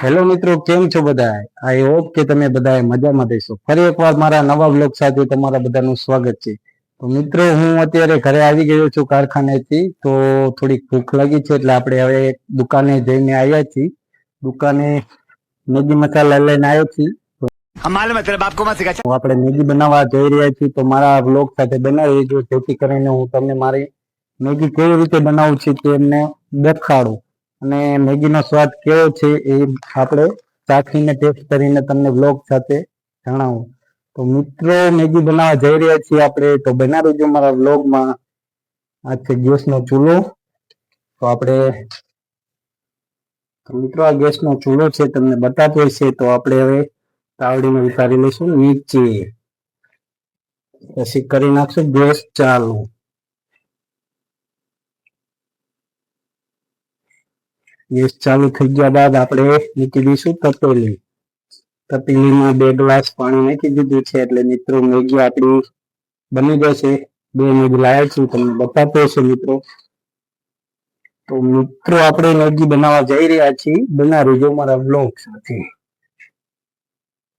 Hello મિત્રો કેમ છો બધા આઈ હોપ કે તમે બધા મજામાં દેશો. ફરી એકવાર મારા નવા બ્લોગ સાથે તમારા બધાનું સ્વાગત છે. તો મિત્રો હું અત્યારે ઘરે આવી ગયો છું કારખાનેથી તો થોડીક ભૂખ લાગી છે એટલે આપણે હવે દુકાને જઈને આવ્યા છીએ. દુકાને મેગી મસાલા લઈને આવ્યો છીએ આપણે મેગી બનાવવા જઈ રહ્યા છીએ તો મારા બ્લોગ સાથે બનાવી જો જેથી કરીને હું તમને મારી મેગી કેવી રીતે બનાવું છું તેમને દેખાડું. અને મેગીનો સ્વાદ કેવો છે એ આપણે ચાખીને ટેસ્ટ કરીને તમને બ્લોગ સાથે જણાવું. તો મિત્રો, મેગી બનાવવા જઈ રહ્યા છીએ આપણે. તો બનાવી જો મારા બ્લોગમાં આ છે ગેસનો ચૂલો. તો આપણે મિત્રો, આ ગેસનો ચૂલો છે તમને બતાતો હશે. તો આપણે હવે તાવડીમાં ઉતારી લઈશું. નીચે. પછી કરી નાખશું ગેસ ચાલુ. ગેસ ચાલુ થઈ ગયા બાદ આપણે મૂકી દઈશું તપેલી. તપેલીમાં બે ગ્લાસ પાણી નાખી દીધું છે એટલે મિત્રો મેગી આપણી બની જશે. બે મેગી લાયા છું તમને બતાવતો હશે મિત્રો. તો મિત્રો આપણે મેગી બનાવવા જઈ રહ્યા છીએ. બના રહેજો મારા બ્લોગ સાથે.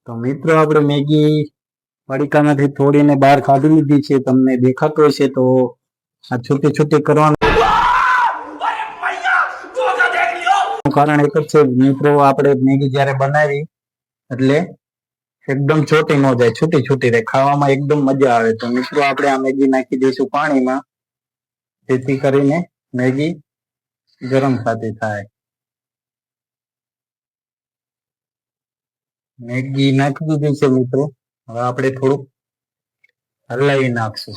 તો મિત્રો આપણે મેગી પડીકામાંથી થોડીને બહાર કાઢી લીધી છે. તમને દેખાતો હશે તો આ છૂટી છૂટી કરવાનું કારણ એક જ છે. મિત્રો, આપણે મેગી જ્યારે બનાવી, એટલે એકદમ છોટી ન જાય, છૂટી છૂટી રહે ખાવામાં એકદમ મજા આવે. તો મિત્રો, આપણે આ મેગી નાખી દઈશું પાણીમાં. જેથી કરીને મેગી ગરમ થતી થાય. મેગી નાખી દીધી છે મિત્રો. હવે આપણે થોડુંક હલાવી નાખશું.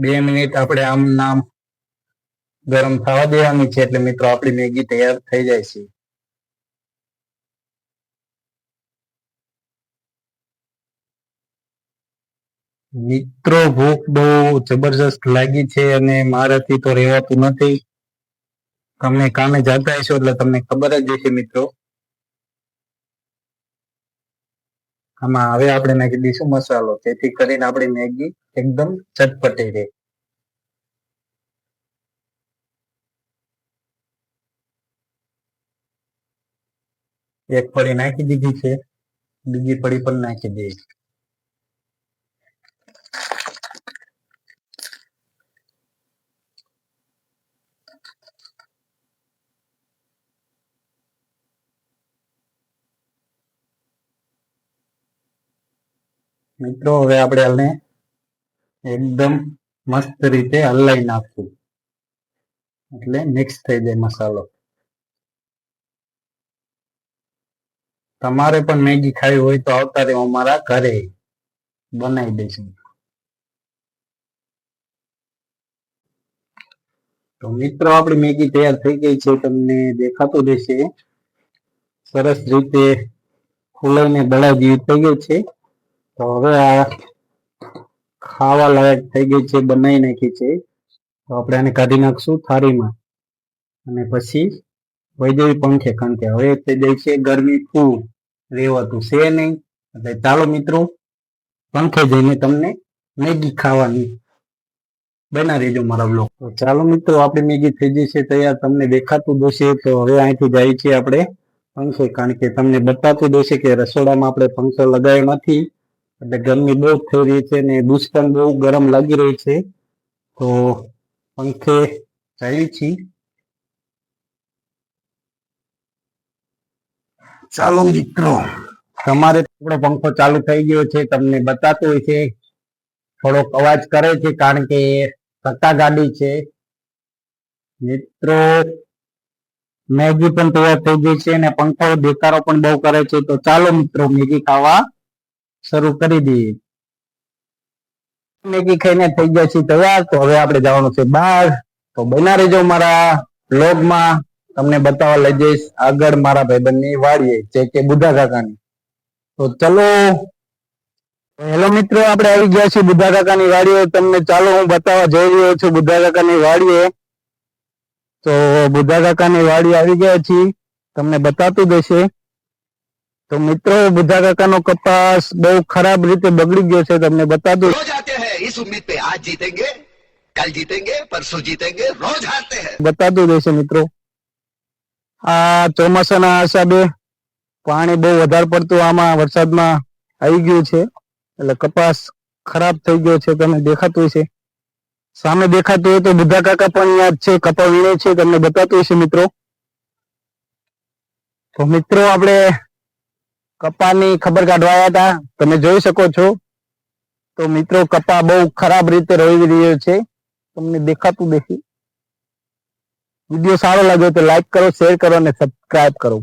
બે મિનિટ આપણે આમ નામ ગરમ થવા દેવાની છે એટલે મિત્રો આપણી મેગી તૈયાર થઈ જાય છે. મિત્રો ભૂખ બહુ જબરજસ્ત લાગી છે અને મારાથી તો રહેવાતું નથી. તમે કામે જતા હશો એટલે તમને ખબર જ હશે મિત્રો. આમાં હવે આપણે નાખી દઈશું મસાલો. જેથી કરીને આપણી મેગી એકદમ ચટપટી રહે. એક પડી નાખી દીધી છે. બીજી પડી પણ નાખી દઈએ મિત્રો, હવે આપણે આને એકદમ મસ્ત રીતે હલાઈ નાખશું એટલે મિક્સ થઈ જાય મસાલો. તમારે પણ મેગી ખાવી હોય તો આવતા રહેવો અમારા ઘરે. બનાવી દઈશું. તો મિત્રો, આપણી મેગી તૈયાર થઈ ગઈ છે. તમને દેખાતું રહેશે. સરસ રીતે ફૂલાઈને જેવી થઈ ગઈ છે. તો હવે આ ખાવા લાયક થઈ ગઈ છે, બનાવી નાખી છે. તો આપણે આને કાઢી નાખશું થાળીમાં. અને પછી વૈદેવી પંખે, કારણ કે હવે થઈ જાય છે ગરમી ફૂ રહેવાતું છે નહીં. એટલે ચાલો મિત્રો, પંખે જઈને તમને મેગી ખાવાની બના રહેજો મારા બ્લોગ તો ચાલો મિત્રો, આપણી મેગી થઈ જશે તૈયાર. તમને દેખાતું દોશે તો હવે અહીંથી જાય છે આપણે પંખે, કારણ કે તમને બતાતું દોશે કે રસોડામાં આપણે પંખો લગાવ્યો નથી. એટલે ગરમી બહુ થઈ રહી છે ને દૂધ બહુ ગરમ લાગી રહી છે. તો પંખે ચાલી છી. ચાલો મિત્રો. તમારે થોડો પંખો ચાલુ થઈ ગયો છે તમને બતાતો હોય છે. થોડોક અવાજ કરે છે કારણ કે સત્તા ગાડી છે. મિત્રો મેગી પણ તૈયાર થઈ ગઈ છે અને પંખો દેકારો પણ બહુ કરે છે. તો ચાલો મિત્રો મેગી ખાવા શરૂ કરી દઈએ. મેગી ખાઈને થઈ ગયા છીએ તૈયાર, તો હવે આપણે જવાનું છે બહાર. તો બના રહેજો મારા બ્લોગમાં તમને બતાવવા લઈ જઈશ આગળ મારા ભાઈબંધની વાડીએ, જે કે બુદ્ધા કાકાની. તો ચલો. હેલો મિત્રો, આપણે આવી ગયા છીએ બુદ્ધા કાકાની વાડીએ. તમને ચાલો હું બતાવવા જઈ રહ્યો છું બુદ્ધા કાકાની વાડીએ. તો બુદ્ધા કાકાની વાડી આવી ગયા છીએ. તમને બતાતું દેશે તો મિત્રો બુધા કાકાનો કપાસ બહુ ખરાબ રીતે બગડી ગયો છે તમને બતા દઉં રોજ આતે હે ઇસ ઉમ્મીદ પે આજ જીતેંગે કલ જીતેંગે પરસો જીતેંગે રોજ હારતે હે. બતા દઉં દેશે મિત્રો. આ ચોમાસાના હિસાબે પાણી બહુ વધારે પડતું આમાં વરસાદમાં આવી ગયું છે એટલે કપાસ ખરાબ થઈ ગયો છે તમને દેખાતું છે સામે દેખાતું હોય તો બુધા કાકા પણ યાદ છે કપા વીણે છે તમને બતાતું હશે મિત્રો. તો મિત્રો આપણે કપાની ખબર કાઢવા આવ્યા હતા તમે જોઈ શકો છો. તો મિત્રો, કપા બહુ ખરાબ રીતે રોઈ રહ્યો છે. તમને દેખાતું દેખી વીડિયો સારો લાગ્યો તો લાઈક કરો શેર કરો અને સબસ્ક્રાઇબ કરો.